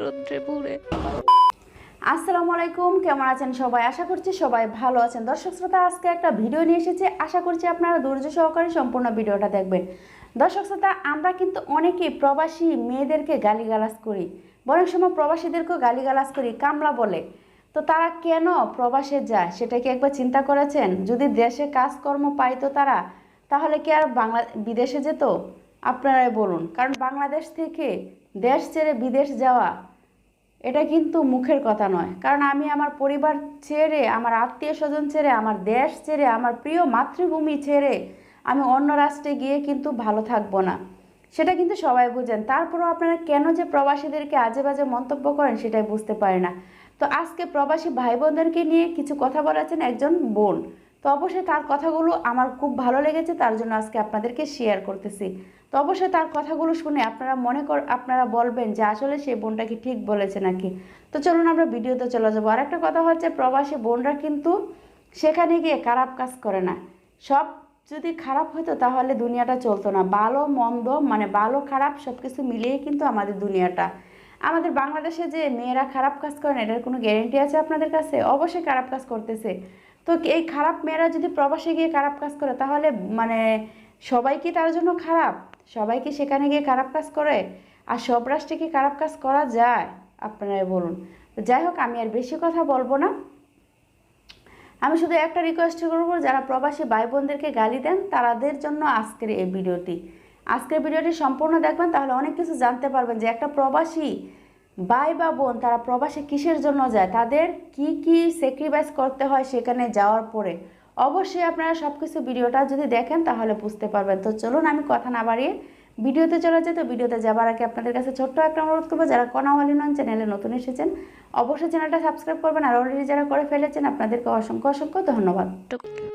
রৌদ্রে পুড়ে। আসসালামু আলাইকুম, কেমন আছেন সবাই? আশা করছি সবাই ভালো আছেন। দর্শক শ্রোতা, আজকে একটা ভিডিও নিয়ে এসেছি। আশা করছি আপনারা ধৈর্য সহকারে সম্পূর্ণ ভিডিওটা দেখবেন। দর্শক শ্রোতা, আমরা কিন্তু অনেকেই প্রবাসী মেয়েদেরকে গালিগালাজ করি। বরং সময় প্রবাসীদেরকেও গালিগালাজ করি, কামলা বলে। তো তারা কেন প্রবাসে যায়, সেটা কি একবার চিন্তা করেছেন? যদি দেশে কাজকর্ম পাইতো তারা, তাহলে কি আর বাংলা বিদেশে যেত? আপনারাই বলুন। কারণ বাংলাদেশ থেকে দেশ ছেড়ে বিদেশ যাওয়া, এটা কিন্তু মুখের কথা নয়। কারণ আমি আমার পরিবার ছেড়ে, আমার আত্মীয় স্বজন ছেড়ে, আমার দেশ ছেড়ে, আমার প্রিয় মাতৃভূমি ছেড়ে আমি অন্য রাষ্ট্রে গিয়ে কিন্তু ভালো থাকব না। সেটা কিন্তু সবাই বুঝেন। তারপরেও আপনারা কেন যে প্রবাসীদেরকে আজে বাজে মন্তব্য করেন সেটাই বুঝতে পারি না। তো আজকে প্রবাসী ভাই বোনদেরকে নিয়ে কিছু কথা বলেছেন একজন বোন তো অবশ্যই তার কথাগুলো আমার খুব ভালো লেগেছে, তার জন্য আজকে আপনাদেরকে শেয়ার করতেছি। তো অবশ্যই তার কথাগুলো শুনে আপনারা মনে কর, আপনারা বলবেন যে আসলে সেই বোনটা কি ঠিক বলেছে নাকি? তো চলুন আমরা ভিডিওতে চলে যাব। আর একটা কথা হচ্ছে, প্রবাসী বোনরা কিন্তু সেখানে গিয়ে খারাপ কাজ করে না। সব যদি খারাপ হতো তাহলে দুনিয়াটা চলতো না। ভালো, মন্দ মানে ভালো, খারাপ সব কিছু মিলিয়েই কিন্তু আমাদের দুনিয়াটা। আমাদের বাংলাদেশে যে মেয়েরা খারাপ কাজ করে না, এটার কোনো গ্যারেন্টি আছে আপনাদের কাছে? অবশ্যই খারাপ কাজ করতেছে। তো এই খারাপ মেয়েরা যদি প্রবাসে গিয়ে খারাপ কাজ করে, তাহলে মানে সবাই কি তার জন্য খারাপ? সবাই কি সেখানে গিয়ে খারাপ কাজ করে? আর সব রাষ্ট্রে কি খারাপ কাজ করা যায়? আপনারাই বলুন। যাই হোক, আমি আর বেশি কথা বলব না। আমি শুধু একটা রিকোয়েস্ট করব, যারা প্রবাসী ভাই বোনদেরকে গালি দেন, তাদের জন্য আজকের এই ভিডিওটি। আজকের ভিডিওটি সম্পূর্ণ দেখবেন, তাহলে অনেক কিছু জানতে পারবেন যে একটা প্রবাসী ভাই বা বোন তারা প্রবাসে কিসের জন্য যায়? তাদের কি কি স্যাক্রিফাইস করতে হয় সেখানে যাওয়ার পরে? অবশ্যই আপনারা সব কিছু ভিডিওটা যদি দেখেন তাহলে বুঝতে পারবেন। তো চলুন আমি কথা না বাড়িয়ে ভিডিওতে চলে যাই তো ভিডিওতে যাবার আগে আপনাদের কাছে ছোট্ট একটা অনুরোধ করব, যারা কনাওয়ালি নন, চ্যানেলে নতুন এসেছেন, অবশ্যই চ্যানেলটা সাবস্ক্রাইব করবেন। আর অলরেডি যারা করে ফেলেছেন, আপনাদেরকে অসংখ্য অসংখ্য ধন্যবাদ।